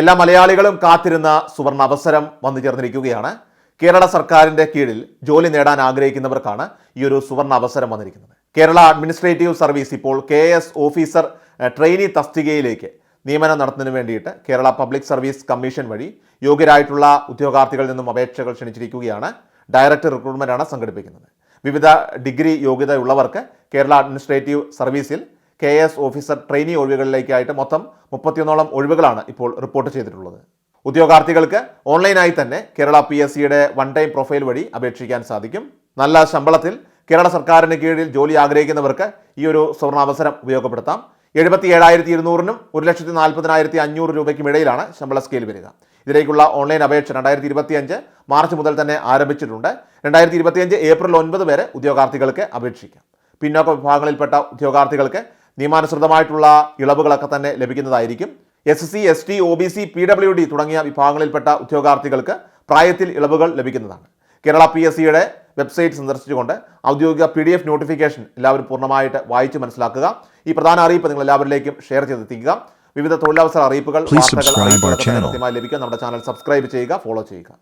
എല്ലാ മലയാളികളും കാത്തിരുന്ന സുവർണ അവസരം വന്നു ചേർന്നിരിക്കുകയാണ്. കേരള സർക്കാരിന്റെ കീഴിൽ ജോലി നേടാൻ ആഗ്രഹിക്കുന്നവർക്കാണ് ഈ ഒരു സുവർണ അവസരം വന്നിരിക്കുന്നത്. കേരള അഡ്മിനിസ്ട്രേറ്റീവ് സർവീസ് ഇപ്പോൾ കെ എസ് ഓഫീസർ ട്രെയിനി തസ്തികയിലേക്ക് നിയമനം നടത്തുന്നതിന് വേണ്ടിയിട്ട് കേരള പബ്ലിക് സർവീസ് കമ്മീഷൻ വഴി യോഗ്യരായിട്ടുള്ള ഉദ്യോഗാർത്ഥികളിൽ നിന്നും അപേക്ഷകൾ ക്ഷണിച്ചിരിക്കുകയാണ്. ഡയറക്റ്റ് റിക്രൂട്ട്മെന്റാണ് സംഘടിപ്പിക്കുന്നത്. വിവിധ ഡിഗ്രി യോഗ്യതയുള്ളവർക്ക് കേരള അഡ്മിനിസ്ട്രേറ്റീവ് സർവീസിൽ കെ എസ് ഓഫീസർ ട്രെയിനി ഒഴിവുകളിലേക്കായിട്ട് മൊത്തം മുപ്പത്തിയൊന്നോളം ഒഴിവുകളാണ് ഇപ്പോൾ റിപ്പോർട്ട് ചെയ്തിട്ടുള്ളത്. ഉദ്യോഗാർത്ഥികൾക്ക് ഓൺലൈനായി തന്നെ കേരള പി എസ് സിയുടെ വൺ ടൈം പ്രൊഫൈൽ വഴി അപേക്ഷിക്കാൻ സാധിക്കും. നല്ല ശമ്പളത്തിൽ കേരള സർക്കാരിന് കീഴിൽ ജോലി ആഗ്രഹിക്കുന്നവർക്ക് ഈ ഒരു സുവർണാവസരം ഉപയോഗപ്പെടുത്താം. എഴുപത്തി ഏഴായിരത്തി ഇരുന്നൂറിനും ഒരു ലക്ഷത്തി നാൽപ്പതിനായിരത്തി അഞ്ഞൂറ് രൂപയ്ക്കും ഇടയിലാണ് ശമ്പള സ്കെയിൽ വരിക. ഇതിലേക്കുള്ള ഓൺലൈൻ അപേക്ഷ രണ്ടായിരത്തി ഇരുപത്തിയഞ്ച് മാർച്ച് മുതൽ തന്നെ ആരംഭിച്ചിട്ടുണ്ട്. രണ്ടായിരത്തി ഇരുപത്തിയഞ്ച് ഏപ്രിൽ ഒൻപത് വരെ ഉദ്യോഗാർത്ഥികൾക്ക് അപേക്ഷിക്കാം. പിന്നോക്ക വിഭാഗങ്ങളിൽപ്പെട്ട ഉദ്യോഗാർത്ഥികൾക്ക് നിയമാനുസൃതമായിട്ടുള്ള ഇളവുകളൊക്കെ തന്നെ ലഭിക്കുന്നതായിരിക്കും. S C S T O B C P W D തുടങ്ങിയ വിഭാഗങ്ങളിൽപ്പെട്ട ഉദ്യോഗാർത്ഥികൾക്ക് പ്രായത്തിൽ ഇളവുകൾ ലഭിക്കുന്നതാണ്. കേരള പി എസ് സിയുടെ വെബ്സൈറ്റ് സന്ദർശിച്ചുകൊണ്ട് ഔദ്യോഗിക പി ഡി എഫ് നോട്ടിഫിക്കേഷൻ എല്ലാവരും പൂർണമായിട്ട് വായിച്ച് മനസ്സിലാക്കുക. ഈ പ്രധാന അറിയിപ്പ് നിങ്ങൾ എല്ലാവരിലേക്കും ഷെയർ ചെയ്തെത്തിക്കുക. വിവിധ തൊഴിലവസര അറിയിപ്പുകൾ ലഭിക്കുക വാർത്തകൾ. കൃത്യമായി ലഭിക്കാൻ നമ്മുടെ ചാനൽ സബ്സ്ക്രൈബ് ചെയ്യുക ഫോളോ ചെയ്യുക.